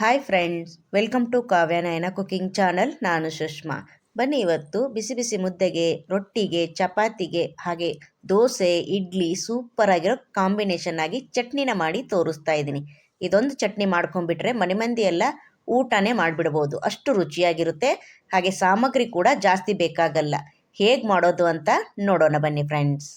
Hi friends welcome to Kavyanayana cooking channel ನಾನು ಸುಷ್ಮಾ. ಬನ್ನಿ ಇವತ್ತು ಬಿಸಿ ಬಿಸಿ ಮುದ್ದೆಗೆ, ರೊಟ್ಟಿಗೆ, ಚಪಾತಿಗೆ, ಹಾಗೆ ದೋಸೆ, ಇಡ್ಲಿ ಸೂಪರ್ ಆಗಿರೋ ಕಾಂಬಿನೇಷನ್ ಆಗಿ ಚಟ್ನಿನ ಮಾಡಿ ತೋರಿಸ್ತಾ ಇದ್ದೀನಿ. ಇದೊಂದು ಚಟ್ನಿ ಮಾಡ್ಕೊಂಡ್ಬಿಟ್ರೆ ಮನೆ ಮಂದಿ ಎಲ್ಲ ಊಟನೇ ಮಾಡಿಬಿಡ್ಬೋದು. ಅಷ್ಟು ರುಚಿಯಾಗಿರುತ್ತೆ. ಹಾಗೆ ಸಾಮಗ್ರಿ ಕೂಡ ಜಾಸ್ತಿ ಬೇಕಾಗಲ್ಲ. ಹೇಗೆ ಮಾಡೋದು ಅಂತ ನೋಡೋಣ ಬನ್ನಿ ಫ್ರೆಂಡ್ಸ್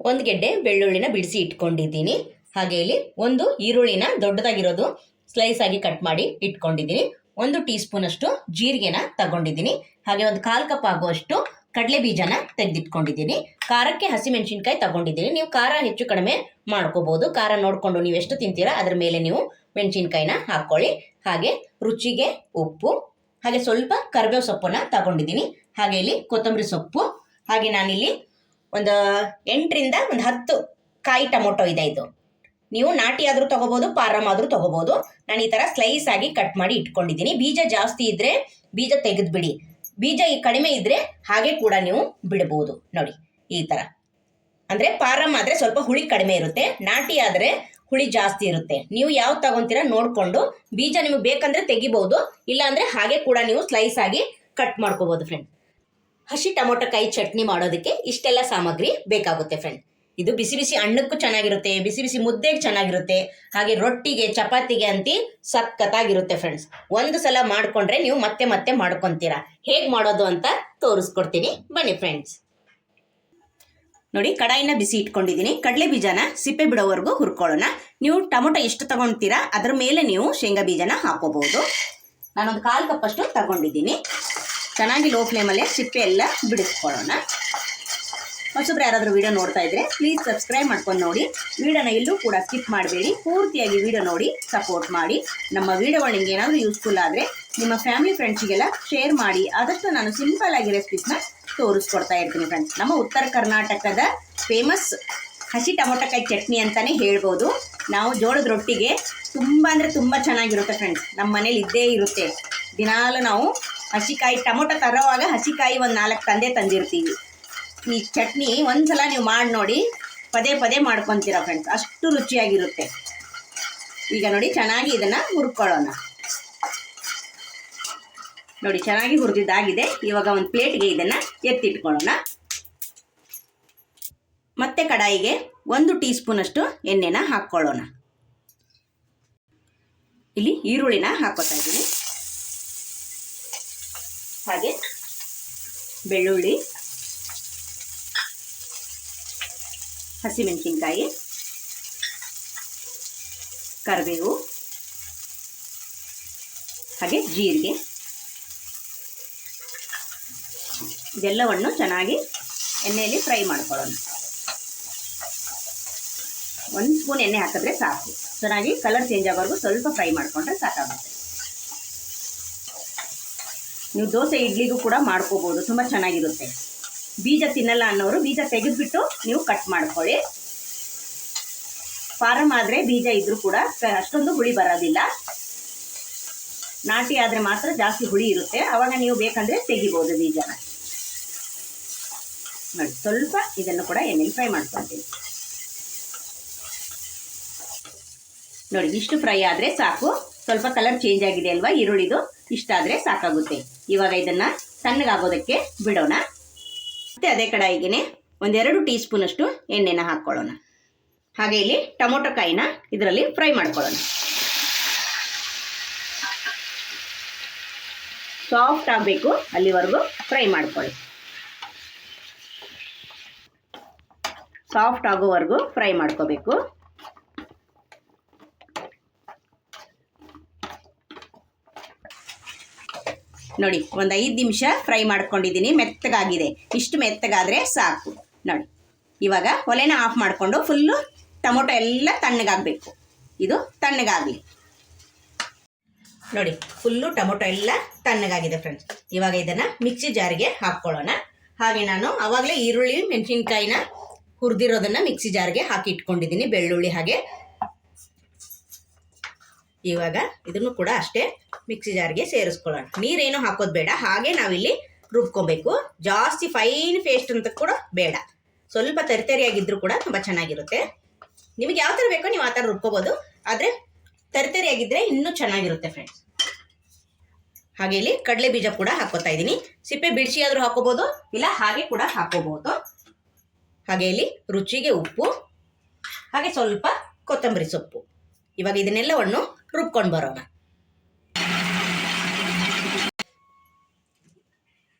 ಒಂದು ಗೆಡ್ಡೆ ಬೆಳ್ಳುಳ್ಳಿನ ಬಿಡಿಸಿ ಇಟ್ಕೊಂಡಿದ್ದೀನಿ. ಹಾಗೆ ಇಲ್ಲಿ ಒಂದು ಈರುಳ್ಳಿನ ದೊಡ್ಡದಾಗಿರೋದು ಸ್ಲೈಸ್ ಆಗಿ ಕಟ್ ಮಾಡಿ ಇಟ್ಕೊಂಡಿದ್ದೀನಿ. ಒಂದು ಟೀ ಸ್ಪೂನ್ ಅಷ್ಟು ಜೀರಿಗೆನ ತಗೊಂಡಿದ್ದೀನಿ. ಹಾಗೆ ಒಂದು ಕಾಲು ಕಪ್ ಆಗುವಷ್ಟು ಕಡಲೆ ಬೀಜನ ತೆಗೆದಿಟ್ಕೊಂಡಿದ್ದೀನಿ. ಖಾರಕ್ಕೆ ಹಸಿಮೆಣಸಿನ್ಕಾಯಿ ತಗೊಂಡಿದ್ದೀನಿ. ನೀವು ಖಾರ ಹೆಚ್ಚು ಕಡಿಮೆ ಮಾಡ್ಕೋಬಹುದು ಖಾರ ನೋಡಿಕೊಂಡು ನೀವು ಎಷ್ಟು ತಿಂತೀರಾ ಅದ್ರ ಮೇಲೆ ನೀವು ಮೆಣಸಿನ್ಕಾಯಿನ ಹಾಕ್ಕೊಳ್ಳಿ. ಹಾಗೆ ರುಚಿಗೆ ಉಪ್ಪು, ಹಾಗೆ ಸ್ವಲ್ಪ ಕರಿಬೇವು ಸೊಪ್ಪನ್ನ ತಗೊಂಡಿದ್ದೀನಿ. ಹಾಗೆ ಇಲ್ಲಿ ಕೊತ್ತಂಬರಿ ಸೊಪ್ಪು, ಹಾಗೆ ನಾನಿಲ್ಲಿ ಒಂದು ಎಂಟರಿಂದ ಒಂದು ಹತ್ತು ಕಾಯಿ ಟೊಮೊಟೊ ಇದೆ ಇದು. ನೀವು ನಾಟಿ ಆದರೂ ತಗೋಬೋದು ಪಾರಮ್ ಆದರೂ ತಗೋಬೋದು. ನಾನು ಈ ಥರ ಸ್ಲೈಸ್ ಆಗಿ ಕಟ್ ಮಾಡಿ ಇಟ್ಕೊಂಡಿದ್ದೀನಿ. ಬೀಜ ಜಾಸ್ತಿ ಇದ್ದರೆ ಬೀಜ ತೆಗೆದುಬಿಡಿ. ಬೀಜ ಈ ಕಡಿಮೆ ಇದ್ದರೆ ಹಾಗೆ ಕೂಡ ನೀವು ಬಿಡಬಹುದು ನೋಡಿ, ಈ ಥರ ಅಂದರೆ ಪಾರಮ್ ಆದರೆ ಸ್ವಲ್ಪ ಹುಳಿ ಕಡಿಮೆ ಇರುತ್ತೆ. ನಾಟಿ ಆದರೆ ಹುಳಿ ಜಾಸ್ತಿ ಇರುತ್ತೆ. ನೀವು ಯಾವ್ದು ತಗೊಂತೀರಾ ನೋಡಿಕೊಂಡು ಬೀಜ ನಿಮಗೆ ಬೇಕಂದ್ರೆ ತೆಗಿಬಹುದು ಇಲ್ಲಾಂದರೆ ಹಾಗೆ ಕೂಡ ನೀವು ಸ್ಲೈಸ್ ಆಗಿ ಕಟ್ ಮಾಡ್ಕೋಬೋದು ಫ್ರೆಂಡ್ ಹಸಿ ಟೊಮೊಟೊ ಕಾಯಿ ಚಟ್ನಿ ಮಾಡೋದಕ್ಕೆ ಇಷ್ಟೆಲ್ಲ ಸಾಮಗ್ರಿ ಬೇಕಾಗುತ್ತೆ ಫ್ರೆಂಡ್ ಇದು ಬಿಸಿ ಬಿಸಿ ಅಣ್ಣಕ್ಕೂ ಚೆನ್ನಾಗಿರುತ್ತೆ, ಬಿಸಿ ಬಿಸಿ ಮುದ್ದೆಗೆ ಚೆನ್ನಾಗಿರುತ್ತೆ. ಹಾಗೆ ರೊಟ್ಟಿಗೆ, ಚಪಾತಿಗೆ ಅಂತಿ ಸಖತ್ತಾಗಿರುತ್ತೆ ಫ್ರೆಂಡ್ಸ್ ಒಂದು ಸಲ ಮಾಡ್ಕೊಂಡ್ರೆ ನೀವು ಮತ್ತೆ ಮತ್ತೆ ಮಾಡ್ಕೊತೀರಾ. ಹೇಗೆ ಮಾಡೋದು ಅಂತ ತೋರಿಸ್ಕೊಡ್ತೀನಿ. ಬನ್ನಿ ಫ್ರೆಂಡ್ಸ್ ನೋಡಿ, ಕಡಾಯಿನ ಬಿಸಿ ಇಟ್ಕೊಂಡಿದ್ದೀನಿ. ಕಡಲೆ ಬೀಜನ ಸಿಪ್ಪೆ ಬಿಡೋವರೆಗೂ ಹುರ್ಕೊಳ್ಳೋಣ. ನೀವು ಟೊಮೊಟೊ ಎಷ್ಟು ತಗೊಳ್ತೀರಾ ಅದ್ರ ಮೇಲೆ ನೀವು ಶೇಂಗಾ ಬೀಜನ ಹಾಕೋಬಹುದು. ನಾನೊಂದು ಕಾಲು ಕಪ್ಪಷ್ಟು ತಗೊಂಡಿದ್ದೀನಿ. ಚೆನ್ನಾಗಿ ಲೋ ಫ್ಲೇಮಲ್ಲೇ ಸಿಪ್ಪೆ ಎಲ್ಲ ಬಿಡಿಸ್ಕೊಳ್ಳೋಣ. ಹೊಸಬ್ರು ಯಾರಾದರೂ ವಿಡಿಯೋ ನೋಡ್ತಾ ಇದ್ರೆ ಪ್ಲೀಸ್ ಸಬ್ಸ್ಕ್ರೈಬ್ ಮಾಡ್ಕೊಂಡು ನೋಡಿ. ವಿಡಿಯೋನ ಎಲ್ಲೂ ಕೂಡ ಸ್ಕಿಪ್ ಮಾಡಬೇಡಿ. ಪೂರ್ತಿಯಾಗಿ ವಿಡಿಯೋ ನೋಡಿ ಸಪೋರ್ಟ್ ಮಾಡಿ. ನಮ್ಮ ವಿಡಿಯೋಗಳು ನಿಮ್ಗೆ ಏನಾದರೂ ಯೂಸ್ಫುಲ್ ಆದರೆ ನಿಮ್ಮ ಫ್ಯಾಮಿಲಿ ಫ್ರೆಂಡ್ಸಿಗೆಲ್ಲ ಶೇರ್ ಮಾಡಿ. ಆದಷ್ಟು ನಾನು ಸಿಂಪಲ್ ಆಗಿ ರೆಸಿಪೀಸ್ನ ತೋರಿಸ್ಕೊಡ್ತಾ ಇರ್ತೀನಿ ಫ್ರೆಂಡ್ಸ್ ನಮ್ಮ ಉತ್ತರ ಕರ್ನಾಟಕದ ಫೇಮಸ್ ಹಸಿ ಟೊಮೊಟೊಕಾಯಿ ಚಟ್ನಿ ಅಂತಲೇ ಹೇಳ್ಬೋದು. ನಾವು ಜೋಳದ ರೊಟ್ಟಿಗೆ ತುಂಬ ಅಂದರೆ ತುಂಬ ಚೆನ್ನಾಗಿರುತ್ತೆ ಫ್ರೆಂಡ್ಸ್ ನಮ್ಮ ಮನೇಲಿ ಇದ್ದೇ ಇರುತ್ತೆ. ದಿನಾಲು ನಾವು ಹಸಿಕಾಯಿ, ಟೊಮೊಟೊ ತರೋವಾಗ ಹಸಿಕಾಯಿ ಒಂದು ನಾಲ್ಕು ತಂದೆ ತಂದಿರ್ತೀವಿ. ಈ ಚಟ್ನಿ ಒಂದ್ಸಲ ನೀವು ಮಾಡಿ ನೋಡಿ. ಪದೇ ಪದೇ ಮಾಡ್ಕೊತೀರ ಫ್ರೆಂಡ್ಸ್ ಅಷ್ಟು ರುಚಿಯಾಗಿರುತ್ತೆ. ಈಗ ನೋಡಿ ಚೆನ್ನಾಗಿ ಇದನ್ನು ಹುರ್ಕೊಳ್ಳೋಣ. ನೋಡಿ ಚೆನ್ನಾಗಿ ಹುರಿದಿದ್ದಾಗಿದೆ. ಇವಾಗ ಒಂದು ಪ್ಲೇಟ್ಗೆ ಇದನ್ನು ಎತ್ತಿಟ್ಕೊಳ್ಳೋಣ. ಮತ್ತೆ ಕಡಾಯಿಗೆ ಒಂದು ಟೀ ಸ್ಪೂನಷ್ಟು ಎಣ್ಣೆನ ಹಾಕ್ಕೊಳ್ಳೋಣ. ಇಲ್ಲಿ ಈರುಳ್ಳಿನ ಹಾಕೋತಾ ಇದ್ದೀನಿ. ಹಾಗೆ ಬೆಳ್ಳುಳ್ಳಿ ಹಸಿಮೆಣಸಿನ್ಕಾಯಿ, ಕರಿಬೇವು, ಹಾಗೆ ಜೀರಿಗೆ. ಇದೆಲ್ಲವನ್ನು ಚೆನ್ನಾಗಿ ಎಣ್ಣೆಯಲ್ಲಿ ಫ್ರೈ ಮಾಡ್ಕೊಳ್ಳೋಣ. ಒಂದು ಸ್ಪೂನ್ ಎಣ್ಣೆ ಹಾಕಿದ್ರೆ ಸಾಕು. ಚೆನ್ನಾಗಿ ಕಲರ್ ಚೇಂಜ್ ಆಗೋವರೆಗೂ ಸ್ವಲ್ಪ ಫ್ರೈ ಮಾಡಿಕೊಂಡ್ರೆ ಸಾಕಾಗುತ್ತೆ. ನೀವು ದೋಸೆ, ಇಡ್ಲಿಗೂ ಕೂಡ ಮಾಡ್ಕೋಬೋದು. ತುಂಬ ಚೆನ್ನಾಗಿರುತ್ತೆ. ಬೀಜ ತಿನ್ನಲ್ಲ ಅನ್ನೋರು ಬೀಜ ತೆಗೆದುಬಿಟ್ಟು ನೀವು ಕಟ್ ಮಾಡ್ಕೊಳ್ಳಿ. ಫಾರಮ್ ಆದರೆ ಬೀಜ ಇದ್ರೂ ಕೂಡ ಅಷ್ಟೊಂದು ಹುಳಿ ಬರೋದಿಲ್ಲ. ನಾಟಿ ಆದರೆ ಮಾತ್ರ ಜಾಸ್ತಿ ಹುಳಿ ಇರುತ್ತೆ. ಅವಾಗ ನೀವು ಬೇಕಂದ್ರೆ ತೆಗಿಬೋದು ಬೀಜನ. ನೋಡಿ, ಸ್ವಲ್ಪ ಇದನ್ನು ಕೂಡ ಎಣ್ಣೆಲಿ ಫ್ರೈ ಮಾಡ್ಕೊಳ್ತೀನಿ. ನೋಡಿ, ಇಷ್ಟು ಫ್ರೈ ಆದರೆ ಸಾಕು. ಸ್ವಲ್ಪ ಕಲರ್ ಚೇಂಜ್ ಆಗಿದೆ ಅಲ್ವಾ? ಈರುಳ್ಳಿದು ಇಷ್ಟಾದರೆ ಸಾಕಾಗುತ್ತೆ. ಇವಾಗ ಇದನ್ನು ತಣ್ಣಗಾಗೋದಕ್ಕೆ ಬಿಡೋಣ. ಮತ್ತೆ ಅದೇ ಕಡಾಯಿಗೆ ಒಂದೆರಡು ಟೀ ಸ್ಪೂನ್ ಅಷ್ಟು ಎಣ್ಣೆನ ಹಾಕ್ಕೊಳ್ಳೋಣ ಹಾಗೆ ಇಲ್ಲಿ ಟೊಮೊಟೊ ಕಾಯಿನ ಇದರಲ್ಲಿ ಫ್ರೈ ಮಾಡ್ಕೊಳ್ಳೋಣ. ಸಾಫ್ಟ್ ಆಗಬೇಕು ಅಲ್ಲಿವರೆಗೂ ಫ್ರೈ ಮಾಡ್ಕೊಳ್ಳಿ. ಸಾಫ್ಟ್ ಆಗೋವರೆಗೂ ಫ್ರೈ ಮಾಡ್ಕೋಬೇಕು. ನೋಡಿ, ಒಂದು ಐದು ನಿಮಿಷ ಫ್ರೈ ಮಾಡ್ಕೊಂಡಿದ್ದೀನಿ. ಮೆತ್ತಗಾಗಿದೆ. ಇಷ್ಟು ಮೆತ್ತಗಾದರೆ ಸಾಕು. ನೋಡಿ, ಇವಾಗ ಒಲೆನ ಆಫ್ ಮಾಡಿಕೊಂಡು ಫುಲ್ಲು ಟೊಮೊಟೊ ಎಲ್ಲ ತಣ್ಣಗಾಗಬೇಕು. ಇದು ತಣ್ಣಗಾಗಲಿ. ನೋಡಿ ಫುಲ್ಲು ಟೊಮೊಟೊ ಎಲ್ಲ ತಣ್ಣಗಾಗಿದೆ ಫ್ರೆಂಡ್ಸ್ ಇವಾಗ ಇದನ್ನು ಮಿಕ್ಸಿ ಜಾರಿಗೆ ಹಾಕ್ಕೊಳ್ಳೋಣ. ಹಾಗೆ ನಾನು ಆವಾಗಲೇ ಈರುಳ್ಳಿ, ಮೆಣಸಿನ್ಕಾಯಿನ ಹುರಿದಿರೋದನ್ನು ಮಿಕ್ಸಿ ಜಾರ್ಗೆ ಹಾಕಿ ಇಟ್ಕೊಂಡಿದ್ದೀನಿ, ಬೆಳ್ಳುಳ್ಳಿ ಹಾಗೆ. ಇವಾಗ ಇದನ್ನು ಕೂಡ ಅಷ್ಟೇ ಮಿಕ್ಸಿ ಜಾರ್ಗೆ ಸೇರಿಸ್ಕೊಳ್ಳೋಣ. ನೀರೇನು ಹಾಕೋದು ಬೇಡ, ಹಾಗೆ ನಾವಿಲ್ಲಿ ರುಬ್ಕೊಬೇಕು. ಜಾಸ್ತಿ ಫೈನ್ ಪೇಸ್ಟ್ ಅಂತ ಕೂಡ ಬೇಡ. ಸ್ವಲ್ಪ ತರಿತರಿಯಾಗಿದ್ದರೂ ಕೂಡ ತುಂಬ ಚೆನ್ನಾಗಿರುತ್ತೆ. ನಿಮಗೆ ಯಾವ ಥರ ಬೇಕೋ ನೀವು ಆ ಥರ ರುಬ್ಕೋಬೋದು. ಆದರೆ ತರಿತರಿಯಾಗಿದ್ದರೆ ಇನ್ನೂ ಚೆನ್ನಾಗಿರುತ್ತೆ ಫ್ರೆಂಡ್ಸ್ ಹಾಗೆ ಇಲ್ಲಿ ಕಡಲೆ ಬೀಜ ಕೂಡ ಹಾಕೋತಾ ಇದ್ದೀನಿ. ಸಿಪ್ಪೆ ಬಿಡಿಸಿ ಆದರೂ ಹಾಕೋಬೋದು ಇಲ್ಲ ಹಾಗೆ ಕೂಡ ಹಾಕೋಬಹುದು ಹಾಗೆ ಇಲ್ಲಿ ರುಚಿಗೆ ಉಪ್ಪು, ಹಾಗೆ ಸ್ವಲ್ಪ ಕೊತ್ತಂಬರಿ ಸೊಪ್ಪು. ಇವಾಗ ಇದನ್ನೆಲ್ಲವನ್ನು ರುಬ್ಕೊಂಡು ಬರೋಣ.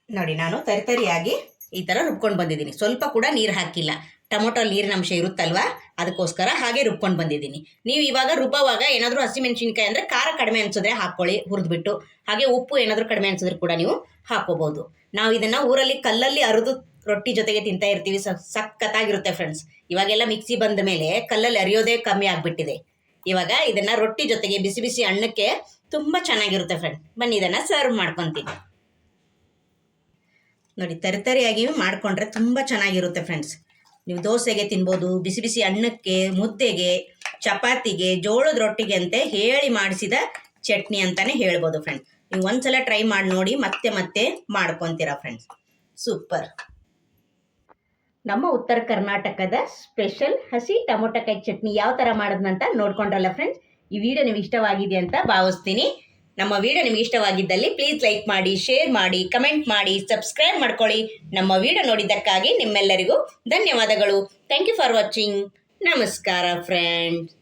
ನೋಡಿ, ನಾನು ತರಿತರಿಯಾಗಿ ಈ ಥರ ರುಬ್ಕೊಂಡು ಬಂದಿದ್ದೀನಿ. ಸ್ವಲ್ಪ ಕೂಡ ನೀರು ಹಾಕಿಲ್ಲ. ಟೊಮೊಟೊ ನೀರಿನಂಶ ಇರುತ್ತಲ್ವಾ? ಅದಕ್ಕೋಸ್ಕರ ಹಾಗೆ ರುಬ್ಕೊಂಡು ಬಂದಿದ್ದೀನಿ. ನೀವು ಇವಾಗ ರುಬ್ಬವಾಗ ಏನಾದರೂ ಹಸಿಮೆಣಸಿನ್ಕಾಯಿ ಅಂದರೆ ಖಾರ ಕಡಿಮೆ ಅನ್ಸಿದ್ರೆ ಹಾಕ್ಕೊಳ್ಳಿ, ಹುರಿದ್ಬಿಟ್ಟು. ಹಾಗೆ ಉಪ್ಪು ಏನಾದರೂ ಕಡಿಮೆ ಅನ್ಸಿದ್ರೆ ಕೂಡ ನೀವು ಹಾಕೋಬಹುದು ನಾವು ಇದನ್ನು ಊರಲ್ಲಿ ಕಲ್ಲಲ್ಲಿ ಅರಿದು ರೊಟ್ಟಿ ಜೊತೆಗೆ ತಿಂತಾ ಇರ್ತೀವಿ. ಸಖತ್ತಾಗಿರುತ್ತೆ ಫ್ರೆಂಡ್ಸ್ ಇವಾಗೆಲ್ಲ ಮಿಕ್ಸಿ ಬಂದ ಮೇಲೆ ಕಲ್ಲಲ್ಲಿ ಅರಿಯೋದೇ ಕಮ್ಮಿ ಆಗಿಬಿಟ್ಟಿದೆ. ಇವಾಗ ಇದನ್ನ ರೊಟ್ಟಿ ಜೊತೆಗೆ ಬಿಸಿ ಬಿಸಿ ಅನ್ನಕ್ಕೆ ತುಂಬ ಚೆನ್ನಾಗಿರುತ್ತೆ ಫ್ರೆಂಡ್ ಬನ್ನಿ, ಇದನ್ನು ಸರ್ವ್ ಮಾಡ್ಕೊತೀನಿ. ನೋಡಿ ತರಿತರಿಯಾಗಿ ಮಾಡ್ಕೊಂಡ್ರೆ ತುಂಬ ಚೆನ್ನಾಗಿರುತ್ತೆ ಫ್ರೆಂಡ್ಸ್ ನೀವು ದೋಸೆಗೆ ತಿನ್ಬೋದು, ಬಿಸಿ ಬಿಸಿ ಅನ್ನಕ್ಕೆ, ಮುದ್ದೆಗೆ, ಚಪಾತಿಗೆ, ಜೋಳದ ರೊಟ್ಟಿಗೆ ಅಂತೆ ಹೇಳಿ ಮಾಡಿಸಿದ ಚಟ್ನಿ ಅಂತಾನೆ ಹೇಳ್ಬೋದು ಫ್ರೆಂಡ್ಸ್ ನೀವು ಒಂದ್ಸಲ ಟ್ರೈ ಮಾಡಿ ನೋಡಿ, ಮತ್ತೆ ಮತ್ತೆ ಮಾಡ್ಕೊಂತೀರಾ ಫ್ರೆಂಡ್ಸ್ ಸೂಪರ್ ನಮ್ಮ ಉತ್ತರ ಕರ್ನಾಟಕದ ಸ್ಪೆಷಲ್ ಹಸಿ ಟೊಮೊಟೊಕಾಯಿ ಚಟ್ನಿ ಯಾವ ಥರ ಮಾಡೋದಂತ ನೋಡ್ಕೊಂಡ್ರಲ್ಲ ಫ್ರೆಂಡ್ಸ್ ಈ ವಿಡಿಯೋ ನಿಮ್ಗೆ ಇಷ್ಟವಾಗಿದೆ ಅಂತ ಭಾವಿಸ್ತೀನಿ. ನಮ್ಮ ವಿಡಿಯೋ ನಿಮ್ಗೆ ಇಷ್ಟವಾಗಿದ್ದಲ್ಲಿ ಪ್ಲೀಸ್ ಲೈಕ್ ಮಾಡಿ ಶೇರ್ ಮಾಡಿ ಕಮೆಂಟ್ ಮಾಡಿ ಸಬ್ಸ್ಕ್ರೈಬ್ ಮಾಡ್ಕೊಳ್ಳಿ. ನಮ್ಮ ವಿಡಿಯೋ ನೋಡಿದ್ದಕ್ಕಾಗಿ ನಿಮ್ಮೆಲ್ಲರಿಗೂ ಧನ್ಯವಾದಗಳು. ಥ್ಯಾಂಕ್ ಯು ಫಾರ್ ವಾಚಿಂಗ್ ನಮಸ್ಕಾರ ಫ್ರೆಂಡ್ಸ್